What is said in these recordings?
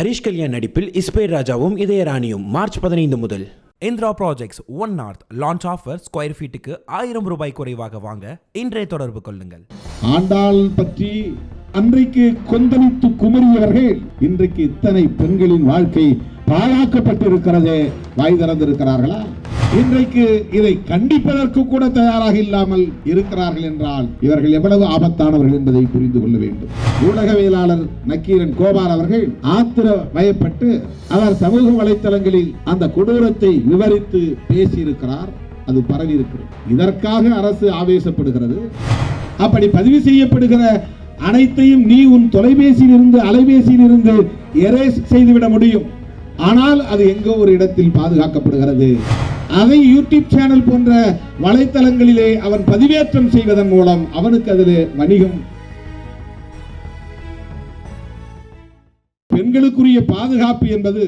ஹரிஷ் கல்யாண் நடிப்பில் இஸ்பேர் ராஜாவும் இதயராணியும் மார்ச் பதினைந்து முதல். Indira projects one north launch offer square ஃபீட்டுக்கு ஆயிரம் ரூபாய் குறைவாக வாங்க இன்றைய தொடர்பு கொள்ளுங்கள். ஆண்டாள் பற்றி அன்றைக்கு கொந்தளித்து குமரியவர்கள் இன்றைக்கு இத்தனை பெண்களின் வாழ்க்கை பாழாக்கப்பட்டிருக்கிறதே வாய் திறந்திருக்கிறார்களா? இன்றைக்கு இதை கண்டிப்பதற்கு கூட தயாராக இல்லாமல் இருக்கிறார்கள் என்றால் இவர்கள் எவ்வளவு ஆபத்தானவர்கள் என்பதை புரிந்து கொள்ள வேண்டும். ஊடகவியலாளர் நக்கீரன் கோபால் அவர்கள் ஆத்திர வயப்பட்டு அவர் சமூக வலைத்தளங்களில் அந்த கொடூரத்தை விவரித்து பேசியிருக்கிறார். அது பரவி இருக்கிறது. இதற்காக அரசு ஆவேசப்படுகிறது. அப்படி பதிவு செய்யப்படுகிற அனைத்தையும் நீ உன் தொலைபேசியில் இருந்து அலைபேசியில் இருந்து எரேஸ் செய்துவிட முடியும். ஆனால் அது எங்கோ ஒரு இடத்தில் பாதுகாக்கப்படுகிறது. அதை யூடியூப் சேனல் போன்ற வலைத்தளங்களிலே அவன் பதிவேற்றம் செய்வதன் மூலம் அவனுக்கு அதில் வணிகம். பெண்களுக்குரிய பாதுகாப்பு என்பது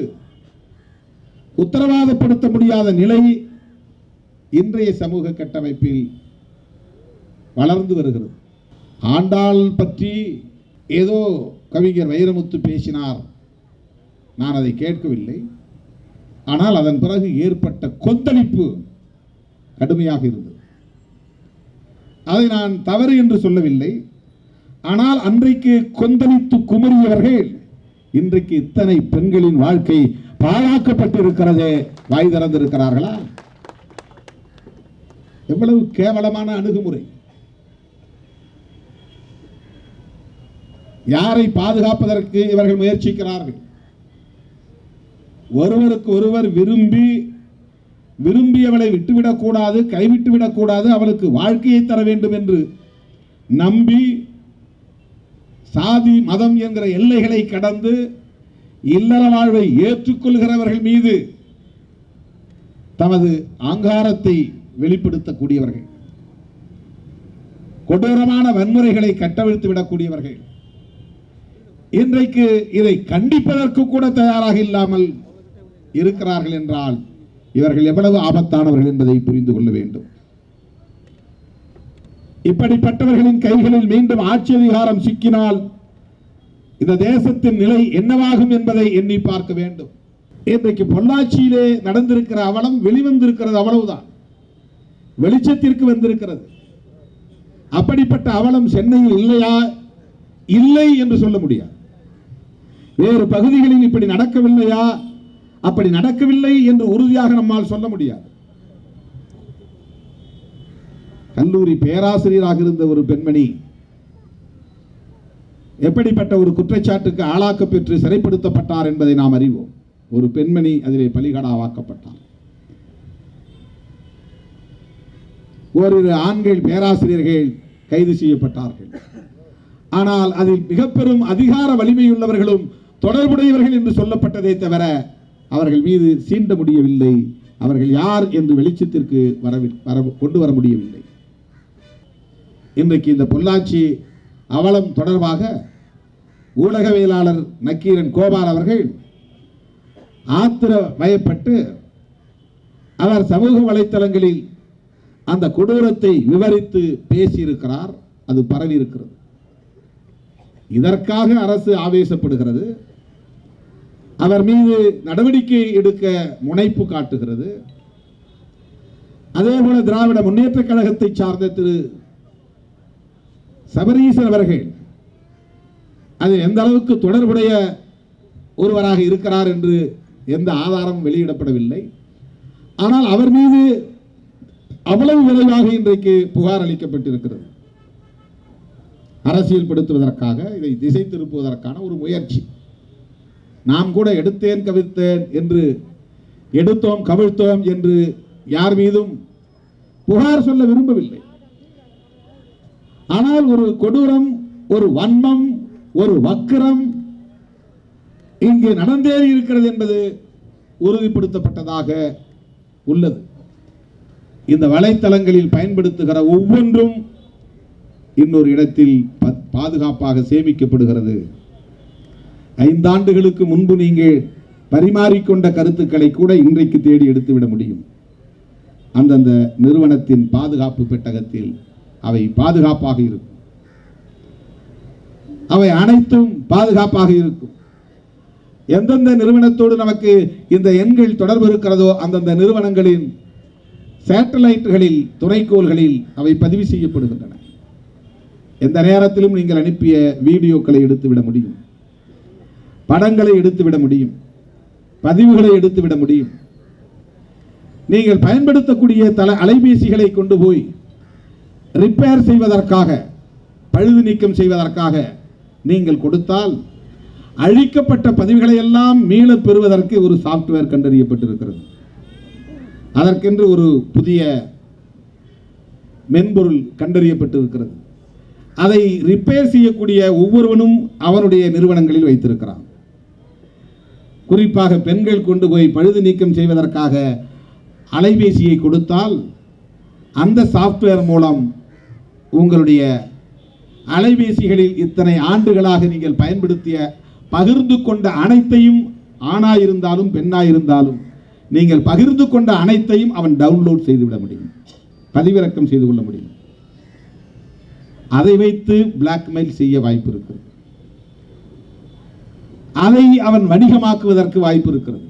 உத்தரவாதப்படுத்த முடியாத நிலை இன்றைய சமூக கட்டமைப்பில் வளர்ந்து வருகிறது. ஆண்டாள் பற்றி ஏதோ கவிஞர் வைரமுத்து பேசினார். நான் அதை கேட்கவில்லை. ஆனால் அதன் பிறகு ஏற்பட்ட கொந்தளிப்பு கடுமையாக இருந்தது. அதை நான் தவறு என்று சொல்லவில்லை. ஆனால் அன்றைக்கு கொந்தளித்து குமரியவர்கள் இன்றைக்கு இத்தனை பெண்களின் வாழ்க்கை பாழாக்கப்பட்டிருக்கிறது வாய் திறந்திருக்கிறார்களா? எவ்வளவு கேவலமான அணுகுமுறை. யாரை பாதுகாப்பதற்கு இவர்கள் முயற்சிக்கிறார்கள்? ஒருவருக்கு ஒருவர் விரும்பி விரும்பியவளை விட்டுவிடக்கூடாது கைவிட்டு விடக்கூடாது அவளுக்கு வாழ்க்கையை தர வேண்டும் என்று நம்பி சாதி மதம் என்கிற எல்லைகளை கடந்து இல்லற வாழ்வை ஏற்றுக்கொள்கிறவர்கள் மீது தமது அங்காரத்தை வெளிப்படுத்தக்கூடியவர்கள். கொடூரமான வன்முறைகளை கட்டவிழ்த்து விடக்கூடியவர்கள். இன்றைக்கு இதை கண்டிப்பதற்கு கூட தயாராக இல்லாமல் இருக்கிறார்கள் என்றால் இவர்கள் எவ்வளவு ஆபத்தானவர்கள் என்பதை புரிந்து கொள்ள வேண்டும். இப்படிப்பட்டவர்களின் கைகளில் மீண்டும் ஆட்சி அதிகாரம் சிக்கினால் இந்த தேசத்தின் நிலை என்னவாகும் என்பதை எண்ணி பார்க்க வேண்டும். இன்றைக்கு பொள்ளாச்சியிலே நடந்திருக்கிற அவலம் வெளிவந்திருக்கிறது அவ்வளவுதான். வெளிச்சத்திற்கு வந்திருக்கிறது. அப்படிப்பட்ட அவலம் சென்னையில் இல்லையா? இல்லை என்று சொல்ல முடியாது. வேறு பகுதிகளில் இப்படி நடக்கவில்லையா? அப்படி நடக்கவில்லை என்று உறுதியாக நம்மால் சொல்ல முடியாது. கல்லூரி பேராசிரியராக இருந்த ஒரு பெண்மணி எப்படிப்பட்ட ஒரு குற்றச்சாட்டுக்கு ஆளாக்க பெற்று சிறைப்படுத்தப்பட்டார் என்பதை நாம் அறிவோம். ஒரு பெண்மணி அதிலே பலிகடாவாக்கப்பட்டார். ஓரிரு ஆண்கள் பேராசிரியர்கள் கைது செய்யப்பட்டார்கள். ஆனால் அதில் மிக பெரும் அதிகார வலிமையுள்ளவர்களும் தொடர்புடையவர்கள் என்று சொல்லப்பட்டதை தவிர அவர்கள் மீது சீண்ட முடியவில்லை. அவர்கள் யார் என்று வெளிச்சத்திற்கு வர வர கொண்டு வர முடியவில்லை. இன்றைக்கு இந்த பொள்ளாச்சி அவலம் தொடர்பாக ஊடகவியலாளர் நக்கீரன் கோபால் அவர்கள் ஆத்திர வயப்பட்டு அவர் சமூக வலைத்தளங்களில் அந்த கொடூரத்தை விவரித்து பேசியிருக்கிறார். அது பரவி இருக்கிறது இதற்காக அரசு ஆவேசப்படுகிறது. அவர் மீது நடவடிக்கை எடுக்க முனைப்பு காட்டுகிறது. அதே போல திராவிட முன்னேற்ற கழகத்தை சார்ந்த திரு சபரீசன் அவர்கள் அது எந்த அளவுக்கு தொடர்புடைய ஒருவராக இருக்கிறார் என்று எந்த ஆதாரமும் வெளியிடப்படவில்லை. ஆனால் அவர் மீது அவ்வளவு விரைவாக இன்றைக்கு புகார் அளிக்கப்பட்டிருக்கிறது. அரசியல்படுத்துவதற்காக இதை திசை திருப்புவதற்கான ஒரு முயற்சி. நாம் கூட எடுத்தேன் கவிழ்த்தேன் என்று எடுத்தோம் கவிழ்த்தோம் என்று யார் மீதும் புகார் சொல்ல விரும்பவில்லை. ஆனால் ஒரு கொடூரம் ஒரு வன்மம் ஒரு வக்கிரம் இங்கு நடந்தே இருக்கிறது என்பது உறுதிப்படுத்தப்பட்டதாக உள்ளது. இந்த வலைத்தளங்களில் பயன்படுத்துகிற ஒவ்வொன்றும் இன்னொரு இடத்தில் பாதுகாப்பாக சேமிக்கப்படுகிறது. ஐந்தாண்டுகளுக்கு முன்பு நீங்கள் பரிமாறிக்கொண்ட கருத்துக்களை கூட இன்றைக்கு தேடி எடுத்துவிட முடியும். அந்தந்த நிறுவனத்தின் பாதுகாப்பு பெட்டகத்தில் அவை பாதுகாப்பாக இருக்கும். அவை அனைத்தும் பாதுகாப்பாக இருக்கும். எந்தெந்த நிறுவனத்தோடு நமக்கு இந்த எண்கள் தொடர்பு இருக்கிறதோ அந்தந்த நிறுவனங்களின் சேட்டலைட்டுகளில் துணைக்கோள்களில் அவை பதிவு செய்யப்படுகின்றன. எந்த நேரத்திலும் நீங்கள் அனுப்பிய வீடியோக்களை எடுத்துவிட முடியும். படங்களை எடுத்துவிட முடியும். பதிவுகளை எடுத்துவிட முடியும். நீங்கள் பயன்படுத்தக்கூடிய தல அலைபேசிகளை கொண்டு போய் ரிப்பேர் செய்வதற்காக பழுது நீக்கம் செய்வதற்காக நீங்கள் கொடுத்தால் அழிக்கப்பட்ட பதிவுகளை எல்லாம் மீளப் பெறுவதற்கு ஒரு சாஃப்ட்வேர் கண்டறியப்பட்டிருக்கிறது. அதற்கென்று ஒரு புதிய மென்பொருள் கண்டறியப்பட்டிருக்கிறது. அதை ரிப்பேர் செய்யக்கூடிய ஒவ்வொருவனும் அவனுடைய நிறுவனங்களில் வைத்திருக்கிறான். குறிப்பாக பெண்கள் கொண்டு போய் பழுது நீக்கம் செய்வதற்காக அலைபேசியை கொடுத்தால் அந்த சாஃப்ட்வேர் மூலம் உங்களுடைய அலைபேசிகளில் இத்தனை ஆண்டுகளாக நீங்கள் பயன்படுத்திய பகிர்ந்து கொண்ட அனைத்தையும் ஆணாயிருந்தாலும் பெண்ணாயிருந்தாலும் நீங்கள் பகிர்ந்து கொண்ட அனைத்தையும் அவன் டவுன்லோட் செய்துவிட முடியும். பதிவிறக்கம் செய்து கொள்ள முடியும். அதை வைத்து பிளாக்மெயில் செய்ய வாய்ப்பு இருக்கிறது அதை அவன் வணிகமாக்குவதற்கு வாய்ப்பு இருக்கிறது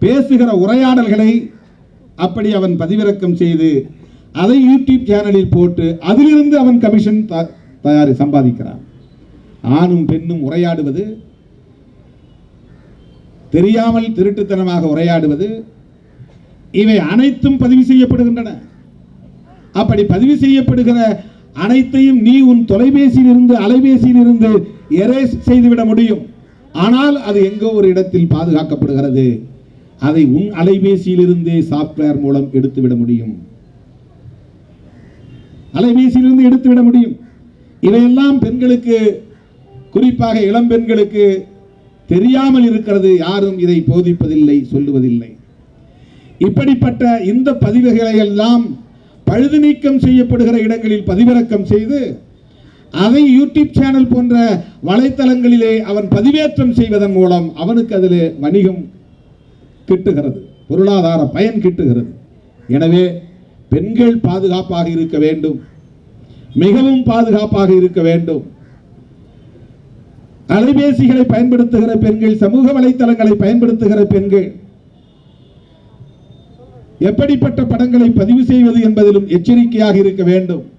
பேசுகிற உரையாடல்களை அப்படி அவன் பதிவிறக்கம் செய்து அதை யூடியூப் சேனலில் போட்டு அதிலிருந்து அவன் கமிஷன் த- தயாரி சம்பாதிக்கிறான். ஆணும் பெண்ணும் உரையாடுவது தெரியாமல் திருட்டுத்தனமாக உரையாடுவது இவை அனைத்தும் பதிவு செய்யப்படுகின்றன. அப்படி பதிவு செய்யப்படுகிற அனைத்தையும் நீ உன் தொலைபேசியில் இருந்து அலைபேசியில் இருந்து எரேஸ் செய்துவிட முடியும். ஆனால் அது எங்கோ ஒரு இடத்தில் பாதுகாக்கப்படுகிறது. அதை உன் அலைபேசியிலிருந்தே சாஃப்ட்வேர் மூலம் எடுத்துவிட முடியும். அலைபேசியிலிருந்து எடுத்துவிட முடியும். இவையெல்லாம் பெண்களுக்கு குறிப்பாக இளம் பெண்களுக்கு தெரியாமல் இருக்கிறது. யாரும் இதை போதிப்பதில்லை சொல்லுவதில்லை. இப்படிப்பட்ட இந்த பதிவுகளை எல்லாம் பழுது நீக்கம் செய்யப்படுகிற இடங்களில் பதிவிறக்கம் செய்து அதை யூடியூப் சேனல் போன்ற வலைத்தளங்களிலே அவன் பதிவேற்றம் செய்வதன் மூலம் அவனுக்கு அதில் வணிகம் கிட்டுகிறது. பொருளாதார பயன் கிட்டுகிறது. எனவே பெண்கள் பாதுகாப்பாக இருக்க வேண்டும். மிகவும் பாதுகாப்பாக இருக்க வேண்டும். அலைபேசிகளை பயன்படுத்துகிற பெண்கள் சமூக வலைத்தளங்களை பயன்படுத்துகிற பெண்கள் எப்படிப்பட்ட படங்களை பதிவு செய்வது என்பதிலும் எச்சரிக்கையாக இருக்க வேண்டும்.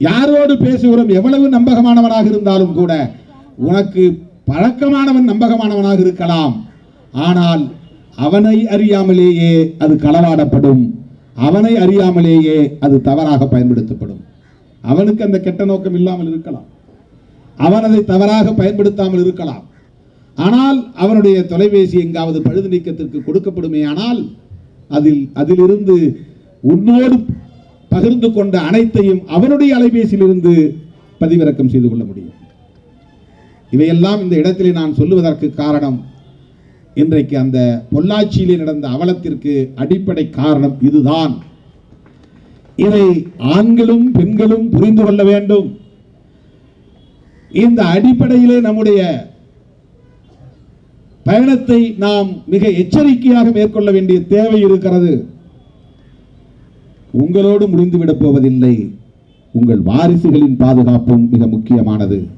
யாரோடு பேசுகிறோம்? எவ்வளவு நம்பகமானவனாக இருந்தாலும் கூட உனக்கு பழக்கமானவன் நம்பகமானவனாக இருக்கலாம். ஆனால் அவனை அறியாமலேயே அது களவாடப்படும். அவனை அறியாமலேயே அது தவறாக பயன்படுத்தப்படும். அவனுக்கு அந்த கெட்ட நோக்கம் இல்லாமல் இருக்கலாம். அவன் அதை தவறாக பயன்படுத்தாமல் இருக்கலாம். ஆனால் அவனுடைய தொலைபேசி எங்காவது பழுது நீக்கத்திற்கு கொடுக்கப்படுமே ஆனால் அதில் அதிலிருந்து உன்னோடு பகிர்ந்து கொண்ட அனைத்தையும் அவனுடைய அலைபேசியிலிருந்து பதிவிறக்கம் செய்து கொள்ள முடியும். இவையெல்லாம் இந்த இடத்திலே நான் சொல்லுவதற்கு காரணம் இன்றைக்கு அந்த பொள்ளாச்சியிலே நடந்த அவலத்திற்கு அடிப்படை காரணம் இதுதான். இதை ஆண்களும் பெண்களும் புரிந்து கொள்ள வேண்டும். இந்த அடிப்படையிலே நம்முடைய பயணத்தை நாம் மிக எச்சரிக்கையாக மேற்கொள்ள வேண்டிய தேவை இருக்கிறது. உங்களோடு முடிந்துவிடப் போவதில்லை. உங்கள் வாரிசுகளின் பாதுகாப்பும் மிக முக்கியமானது.